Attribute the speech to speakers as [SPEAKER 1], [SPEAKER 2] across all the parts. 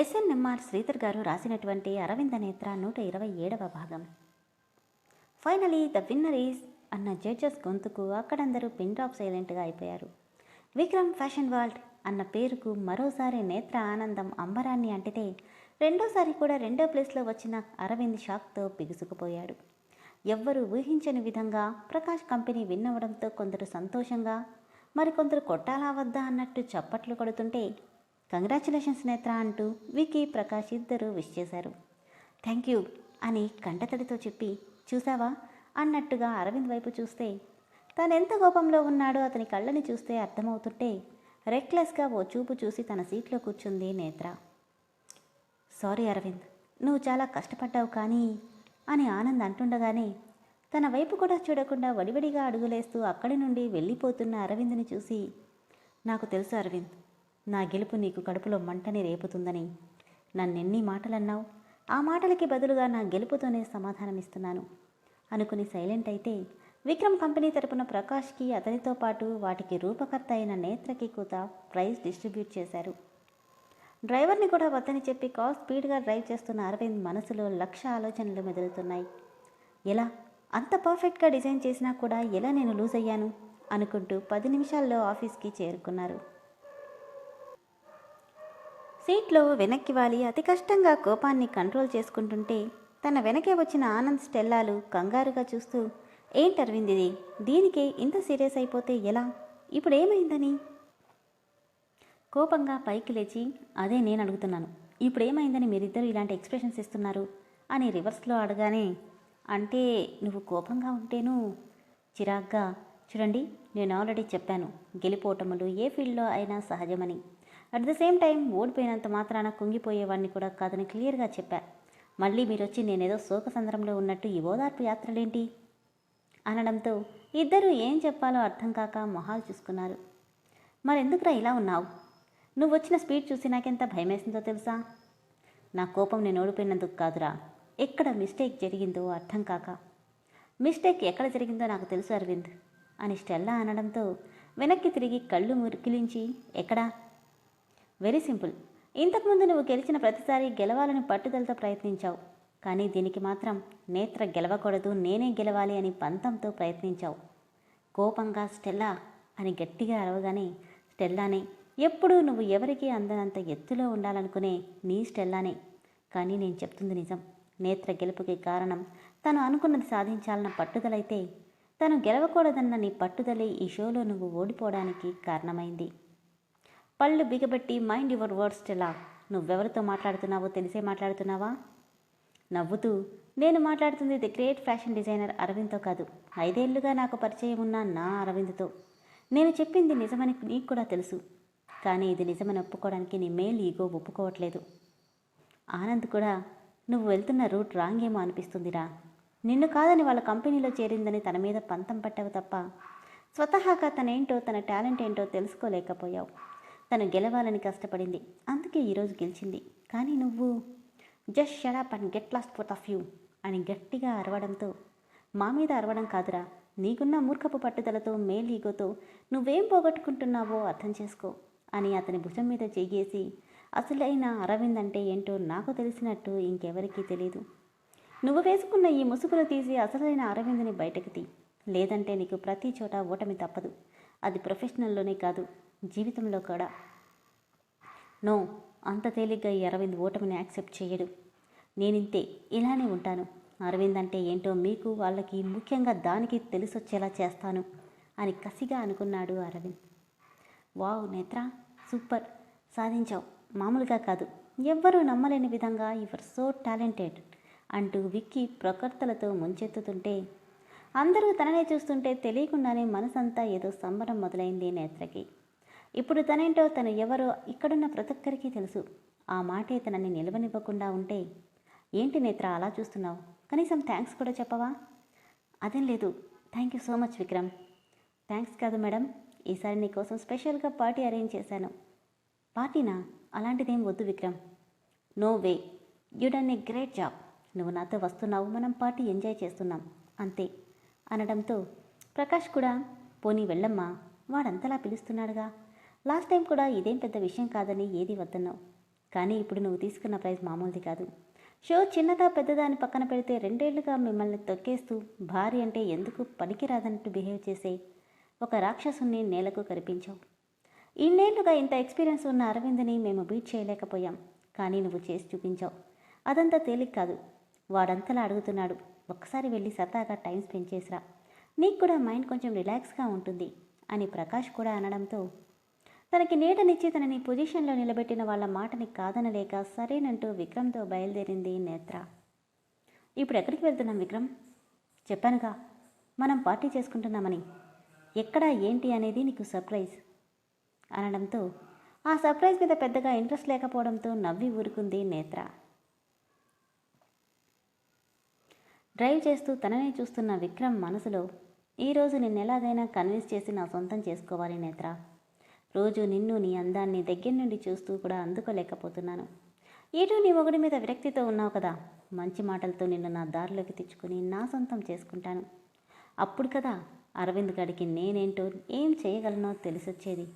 [SPEAKER 1] SNMR Sridhar గారు రాసినటువంటి అరవింద నేత్ర నూట ఇరవై ఏడవ భాగం. ఫైనలీ ద విన్నర్ ఈజ్ అన్న జడ్జెస్ గొంతుకు అక్కడందరూ పిన్ డ్రాప్ సైలెంట్గా అయిపోయారు. విక్రమ్ ఫ్యాషన్ వరల్డ్ అన్న పేరుకు మరోసారి నేత్ర ఆనందం అంబరాన్ని అంటితే రెండోసారి కూడా రెండో ప్లేస్లో వచ్చిన అరవింద్ షాక్తో బిగుసుకుపోయాడు. ఎవ్వరూ ఊహించని విధంగా ప్రకాష్ కంపెనీ విన్నవడంతో కొందరు సంతోషంగా మరికొందరు కొట్టాలా వద్దా అన్నట్టు చప్పట్లు కొడుతుంటే కంగ్రాచులేషన్స్ నేత్ర అంటూ వికీ ప్రకాష్ ఇద్దరూ విష్ చేశారు. థ్యాంక్ యూ అని కంటతడితో చెప్పి చూసావా అన్నట్టుగా అరవింద్ వైపు చూస్తే తానెంత కోపంలో ఉన్నాడో అతని కళ్ళని చూస్తే అర్థమవుతుంటే రెక్లెస్గా ఓ చూపు చూసి తన సీట్లో కూర్చుంది నేత్ర. సారీ అరవింద్ నువ్వు చాలా కష్టపడ్డావు కానీ అని ఆనంద్ అంటుండగానే తన వైపు కూడా చూడకుండా వడివడిగా అడుగులేస్తూ అక్కడి నుండి వెళ్ళిపోతున్న అరవింద్ని చూసి నాకు తెలుసు అరవింద్ నా గెలుపు నీకు కడుపులో మంటని రేపుతుందని. నన్నెన్ని మాటలన్నావు? ఆ మాటలకి బదులుగా నా గెలుపుతోనే సమాధానమిస్తున్నాను. అనుకుని సైలెంట్ అయితే విక్రమ్ కంపెనీ తరపున ప్రకాష్కి అతనితో పాటు వాటికి రూపకర్త అయిన నేత్రకి కూత ప్రైజ్ డిస్ట్రిబ్యూట్ చేశారు. డ్రైవర్ని కూడా వద్దని చెప్పి కార్ స్పీడ్గా డ్రైవ్ చేస్తున్న అరవింద్ మనసులో లక్ష ఆలోచనలు మెదులుతున్నాయి. ఎలా? అంత పర్ఫెక్ట్గా డిజైన్ చేసినా కూడా ఎలా నేను లూజ్ అయ్యాను? అనుకుంటూ పది నిమిషాల్లో ఆఫీస్కి చేరుకున్నారు. సీట్లో వెనక్కి వాలి అతి కష్టంగా కోపాన్ని కంట్రోల్ చేసుకుంటుంటే తన వెనకే వచ్చిన ఆనంద్ స్టెల్లాలు కంగారుగా చూస్తూ ఏంటి ఇది దీనికి ఇంత సీరియస్ అయిపోతే ఎలా? ఇప్పుడు ఏమైందని? కోపంగా పైకి లేచి అదే నేను అడుగుతున్నాను. ఇప్పుడు ఏమైందని మీరిద్దరూ ఇలాంటి ఎక్స్ప్రెషన్స్ ఇస్తున్నారు? అని రివర్స్లో అడగానే అంటే నువ్వు కోపంగా ఉంటేను చిరాగ్గా? చూడండి నేను ఆల్రెడీ చెప్పాను గెలిపోవటములు ఏ ఫీల్డ్లో అయినా సహజమని. అట్ ద సేమ్ టైం ఓడిపోయినంత మాత్రాన కుంగిపోయేవాడిని కూడా కాదని క్లియర్గా చెప్పా. మళ్ళీ మీరు వచ్చి నేనేదో శోకసంద్రంలో ఉన్నట్టు ఈ ఓదార్పు యాత్రలేంటి? అనడంతో ఇద్దరూ ఏం చెప్పాలో అర్థం కాక మొహాలు చూసుకున్నారు. మరెందుకురా ఇలా ఉన్నావు? నువ్వు వచ్చిన స్పీడ్ చూసి నాకెంత భయమేసిందో తెలుసా? నా కోపం నేను ఓడిపోయినందుకు కాదురా. ఎక్కడ మిస్టేక్ జరిగిందో అర్థం కాక. మిస్టేక్ ఎక్కడ జరిగిందో నాకు తెలుసు అరవింద్ అని స్టెల్లా అనడంతో వెనక్కి తిరిగి కళ్ళు మురికిలించి ఎక్కడా? Very simple. ఇంతకుముందు నువ్వు గెలిచిన ప్రతిసారి గెలవాలని పట్టుదలతో ప్రయత్నించావు. కానీ దీనికి మాత్రం నేత్ర గెలవకూడదు నేనే గెలవాలి అని పంతంతో ప్రయత్నించావు. కోపంగా స్టెల్లా అని గట్టిగా అరవగానే స్టెల్లానే ఎప్పుడూ నువ్వు ఎవరికీ అందనంత ఎత్తులో ఉండాలనుకునే నీ స్టెల్లానే. కానీ నేను చెప్తుంది నిజం. నేత్ర గెలుపుకి కారణం తను అనుకున్నది సాధించాలన్న పట్టుదలైతే తను గెలవకూడదన్న నీ పట్టుదలే ఈ షోలో నువ్వు ఓడిపోవడానికి కారణమైంది. పళ్ళు బిగబెట్టి మైండ్ యువర్ వర్డ్స్ ఎలా నువ్వెవరితో మాట్లాడుతున్నావో తెలిసే మాట్లాడుతున్నావా? నవ్వుతూ నేను మాట్లాడుతుంది ది గ్రేట్ ఫ్యాషన్ డిజైనర్ అరవింద్తో కాదు. ఐదేళ్ళుగా నాకు పరిచయం ఉన్న నా అరవింద్తో. నేను చెప్పింది నిజమని నీకు కూడా తెలుసు. కానీ ఇది నిజమని ఒప్పుకోవడానికి నీ మేల్ ఈగో ఒప్పుకోవట్లేదు. ఆనంద్ కూడా నువ్వు వెళ్తున్న రూట్ రాంగ్ ఏమో అనిపిస్తుందిరా. నిన్ను కాదని వాళ్ళ కంపెనీలో చేరిందని తన మీద పంతం పట్టావు తప్ప స్వతహాగా తనేంటో తన టాలెంట్ ఏంటో తెలుసుకోలేకపోయావు. తను గెలవాలని కష్టపడింది. అందుకే ఈరోజు గెలిచింది. కానీ నువ్వు just shut up and get lost fourth of you అని గట్టిగా అరవడంతో మా మీద అరవడం కాదురా. నీకున్న మూర్ఖపు పట్టుదలతో మేలీగోతో నువ్వేం పోగొట్టుకుంటున్నావో అర్థం చేసుకో అని అతని భుజం మీద చెయ్యేసి అసలైన అరవింద్ అంటే ఏంటో నాకు తెలిసినట్టు ఇంకెవరికీ తెలియదు నువ్వు వేసుకున్న ఈ ముసుగును తీసి అసలైన అరవింద్ని బయటకు తీ. లేదంటే నీకు ప్రతి చోట ఓటమి తప్పదు. అది ప్రొఫెషనల్లోనే కాదు. జీవితంలో కూడా. నో అంత తేలిగ్గా ఈ అరవింద్ ఓటమిని యాక్సెప్ట్ చేయడు. నేనింతే ఇలానే ఉంటాను. అరవింద్ అంటే ఏంటో మీకు వాళ్ళకి ముఖ్యంగా దానికి తెలిసొచ్చేలా చేస్తాను అని కసిగా అనుకున్నాడు అరవింద్. Wow Netra super. సాధించావు. మామూలుగా కాదు. ఎవ్వరూ నమ్మలేని విధంగా యువర్ సో టాలెంటెడ్ అంటూ విక్కీ ప్రకర్తలతో ముంచెత్తుతుంటే అందరూ తననే చూస్తుంటే తెలియకుండానే మనసంతా ఏదో సంబరం మొదలైంది నేత్రకి. ఇప్పుడు తనేంటో తను ఎవరో ఇక్కడున్న ప్రతి ఒక్కరికి తెలుసు. ఆ మాటే తనని నిలవనివ్వకుండా ఉంటే. ఏంటి నేత్ర అలా చూస్తున్నావు? కనీసం థ్యాంక్స్ కూడా చెప్పవా? అదేం లేదు. Thank you so much Vikram. Thanks కాదు మేడం. ఈసారి నీకోసం స్పెషల్గా పార్టీ అరేంజ్ చేశాను. పార్టీనా? అలాంటిదేం వద్దు Vikram. No way. You done a great job. నువ్వు నాతో వస్తున్నావు. మనం పార్టీ ఎంజాయ్ చేస్తున్నాం. అంతే. అనడంతో ప్రకాష్ కూడా పోనీ వెళ్ళమ్మా. వాడంతలా పిలుస్తున్నాడుగా. లాస్ట్ టైం కూడా ఇదేం పెద్ద విషయం కాదని ఏది వద్దన్నావు. కానీ ఇప్పుడు నువ్వు తీసుకున్న ప్రైజ్ మామూలుది కాదు. షో చిన్నదా పెద్దదా అని పక్కన పెడితే రెండేళ్ళుగా మిమ్మల్ని తొక్కేస్తూ భార్య అంటే ఎందుకు పనికిరాదన్నట్టు బిహేవ్ చేసే ఒక రాక్షసుని నేలకు కనిపించావు ఇన్నేళ్ళుగా ఇంత ఎక్స్పీరియన్స్ ఉన్న అరవింద్ని మేము బీట్ చేయలేకపోయాం. కానీ నువ్వు చేసి చూపించావు. అదంతా తేలిక కాదు. వాడంతలా అడుగుతున్నాడు. ఒక్కసారి వెళ్ళి సరదాగా టైం స్పెండ్ చేసిరా. నీకు కూడా మైండ్ కొంచెం రిలాక్స్గా ఉంటుంది అని ప్రకాష్ కూడా అనడంతో తనకి నీడనిచ్చి తనని పొజిషన్లో నిలబెట్టిన వాళ్ళ మాటని కాదనలేక సరేనంటూ విక్రమ్తో బయలుదేరింది నేత్ర. ఇప్పుడు ఎక్కడికి వెళ్తున్నాం విక్రమ్? చెప్పానుగా మనం పార్టీ చేసుకుంటున్నామని. ఎక్కడ ఏంటి అనేది నీకు సర్ప్రైజ్? అనడంతో ఆ సర్ప్రైజ్ మీద పెద్దగా ఇంట్రెస్ట్ లేకపోవడంతో నవ్వి ఊరుకుంది నేత్ర. డ్రైవ్ చేస్తూ తననే చూస్తున్న విక్రమ్ మనసులో ఈరోజు నిన్నెలాగైనా కన్విన్స్ చేసి నా సొంతం చేసుకోవాలి నేత్ర. రోజు నిన్ను నీ అందాన్ని దగ్గర నుండి చూస్తూ కూడా అందుకోలేకపోతున్నాను. ఏటో నీ ఒకటి మీద విరక్తితో ఉన్నావు కదా. మంచి మాటలతో నిన్ను నా దారిలోకి తెచ్చుకుని నా సొంతం చేసుకుంటాను. అప్పుడు కదా అరవింద్ గడికి నేనేంటో ఏం చేయగలనో తెలిసొచ్చేది.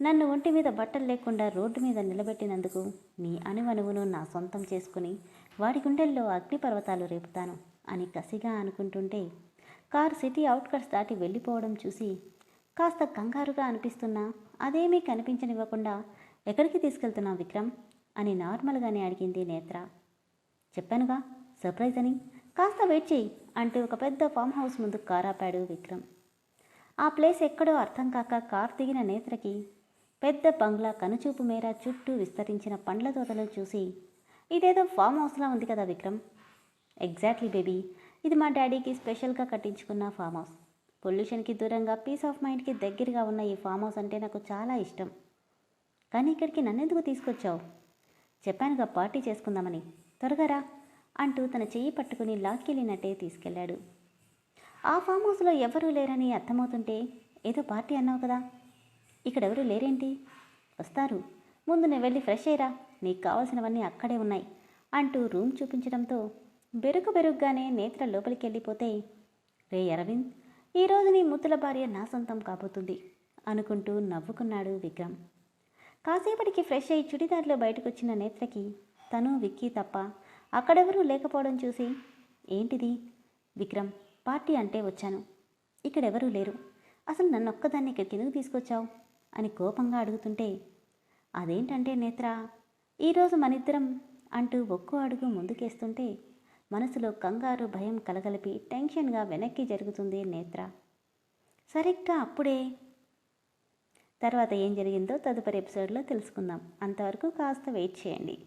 [SPEAKER 1] నన్ను ఒంటి మీద బట్టలు లేకుండా రోడ్డు మీద నిలబెట్టినందుకు నీ అణువణువును నా సొంతం చేసుకుని వాడి గుండెల్లో అగ్నిపర్వతాలు రేపుతాను అని కసిగా అనుకుంటుంటే కారు సిటీ అవుట్కట్స్ దాటి వెళ్ళిపోవడం చూసి కాస్త కంగారుగా అనిపిస్తున్నా అదేమీ కనిపించనివ్వకుండా ఎక్కడికి తీసుకెళ్తున్నావు విక్రమ్? అని నార్మల్గానే అడిగింది నేత్ర. చెప్పానుగా సర్ప్రైజ్ అని. కాస్త వెయిట్ చేయి అంటూ ఒక పెద్ద ఫామ్ హౌస్ ముందు కారాపాడు విక్రమ్. ఆ ప్లేస్ ఎక్కడో అర్థం కాక కార్ దిగిన నేత్రకి పెద్ద బంగ్లా కనుచూపు మేర చుట్టూ విస్తరించిన పండ్ల తోటలు చూసి ఇదేదో ఫామ్ హౌస్లా ఉంది కదా విక్రమ్? ఎగ్జాక్ట్లీ బేబీ ఇది మా డాడీకి స్పెషల్గా కట్టించుకున్న ఫామ్ హౌస్. పొల్యూషన్కి దూరంగా పీస్ ఆఫ్ మైండ్కి దగ్గరగా ఉన్న ఈ ఫామ్ హౌస్ అంటే నాకు చాలా ఇష్టం. కానీ ఇక్కడికి నన్నెందుకు తీసుకొచ్చావు? చెప్పానుగా పార్టీ చేసుకుందామని. త్వరగా రా అంటూ తన చెయ్యి పట్టుకుని లాక్కెళ్ళినట్టే తీసుకెళ్ళాడు ఆ ఫామ్ హౌస్లో ఎవరూ లేరని అర్థమవుతుంటే ఏదో పార్టీ అన్నావు కదా. ఇక్కడెవరూ లేరేంటి? వస్తారు. ముందు నేను వెళ్ళి ఫ్రెష్ అయ్యరా నీకు కావాల్సినవన్నీ అక్కడే ఉన్నాయి అంటూ రూమ్ చూపించడంతో బెరుకు బెరుగ్గానే నేత్ర లోపలికి వెళ్ళిపోతే రే అరవింద్ ఈరోజు నీ ముద్దుల భార్య నా సొంతం కాబోతుంది అనుకుంటూ నవ్వుకున్నాడు విక్రమ్. కాసేపటికి ఫ్రెష్ అయి చుడిదార్లో బయటకు వచ్చిన నేత్రకి తను విక్కీ తప్ప అక్కడెవరూ లేకపోవడం చూసి ఏంటిది? విక్రమ్ పార్టీ అంటే వచ్చాను. ఇక్కడెవరూ లేరు. అసలు నన్ను ఒక్కదాన్ని ఇక్కడికి ఎందుకు తీసుకొచ్చావు? అని కోపంగా అడుగుతుంటే అదేంటంటే నేత్ర ఈరోజు మనిద్దరం అంటూ ఒక్కో అడుగు ముందుకేస్తుంటే మనసులో కంగారు భయం కలగలిపి టెన్షన్గా వెనక్కి జరుగుతుంది నేత్ర. సరిగ్గా అప్పుడే. తర్వాత ఏం జరిగిందో తదుపరి ఎపిసోడ్లో తెలుసుకుందాం. అంతవరకు కాస్త వెయిట్ చేయండి.